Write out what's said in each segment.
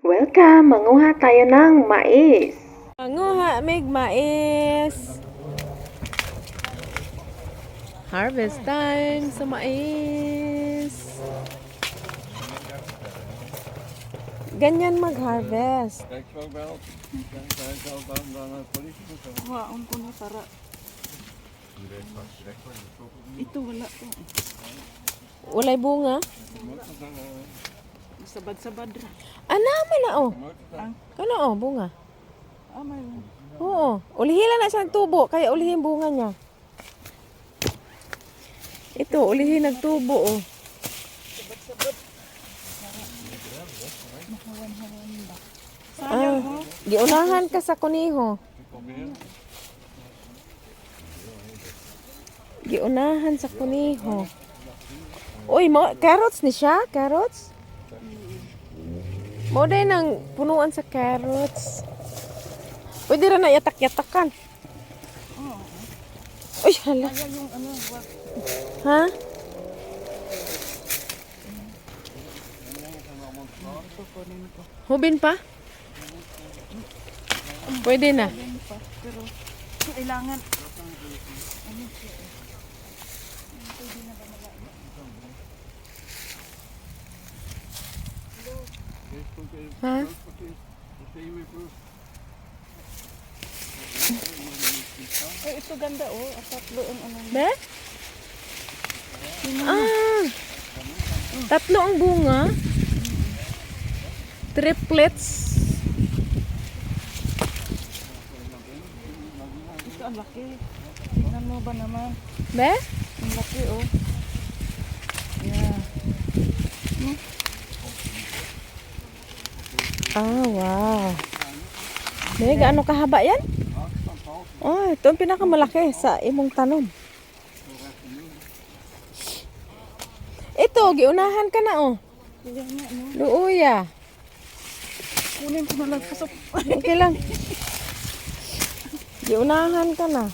Welcome! Manguha tayo ng mais. Manguha, mig mais. Harvest time sa mais. Ganyan mag-harvest. Kijk zo wel. Kijk zo dan, dan het politiebureau. Waon ko na para ito wala to. Walay bunga. Sabad-sabad ra. Ana man na oh. Ang Kano oh, bunga. ah, may Oo. Ulihila na siyang tubo, kaya ulihin bunga niya. Ito, ulihin nagtubo oh. sayang mo. Giunahan ka sa kuniho. Giunahan sa kuniho. Uy, mo, carrots ni siya? Carrots? Mo din ang punuan sa carrots. Pwede rin na yatak-yatakan. Uy, hala. Kaya yung ano, wag Ha? Hubin pa? Pwede na. Pero kailangan Ha? eh, ito ganda oh. At tatlo ang ano. Be? Ah! Tatlo ang bunga. Triplets. Ito ang laki. Tingnan mo ba naman? Be? Ang laki oh. Yeah. Ah, wow. Be, gaano kahaba yan? Oh, ito ang pinakamalaki sa imong tanom. Ito, giunahan ka na oh. Luuya. Kunin ko na lang kasap. Okay lang. Giunahan ka na.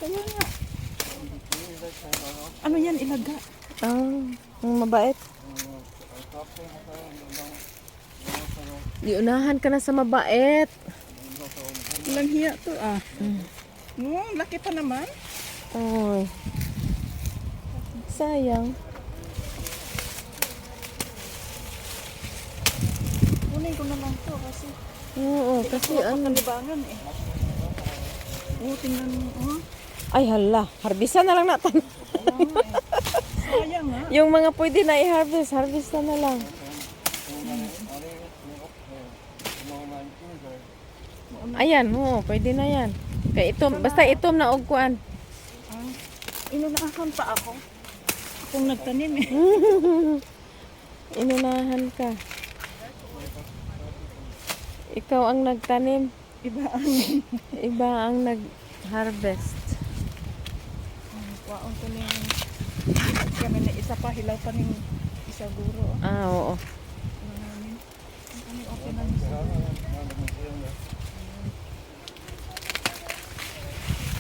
Ano yan ilaga? Ah, ang mabait. Giunahan ka na sa mabait. Ilang hiya to ah. No, laki pa naman. Oy. Sayang. Kunin ko na lang to kasi Oo, kasi ano. kalibangan eh. Oh, tingnan mo. Oh. Ay hala, harbisan na lang natin. Sayang ah. Yung mga pwede na i-harvest, harvest na lang. Ayan, oo, pwede na yan. Kaya itom, basta itom na og kuan. Ah, Inunahan pa ako. Akong nagtanim eh. Inunahan ka. Ikaw ang nagtanim, Iba ang iba ang nag-harvest. waon ko ning kami na isa pa hilaw pa ning isa guro. Ah, oo. Ano namin? Ano okay na ni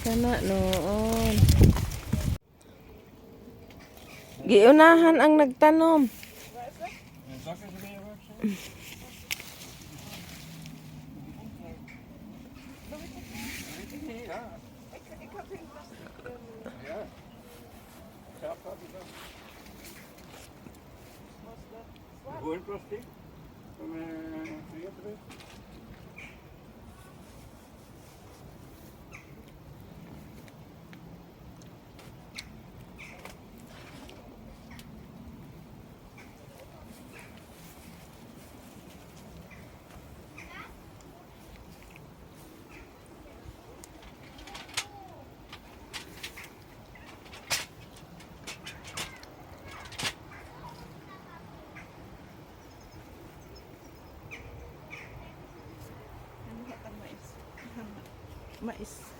Sana noon. Giunahan ang nagtanom. Gewoon plastic. Van eh, veertig. mais. Mais.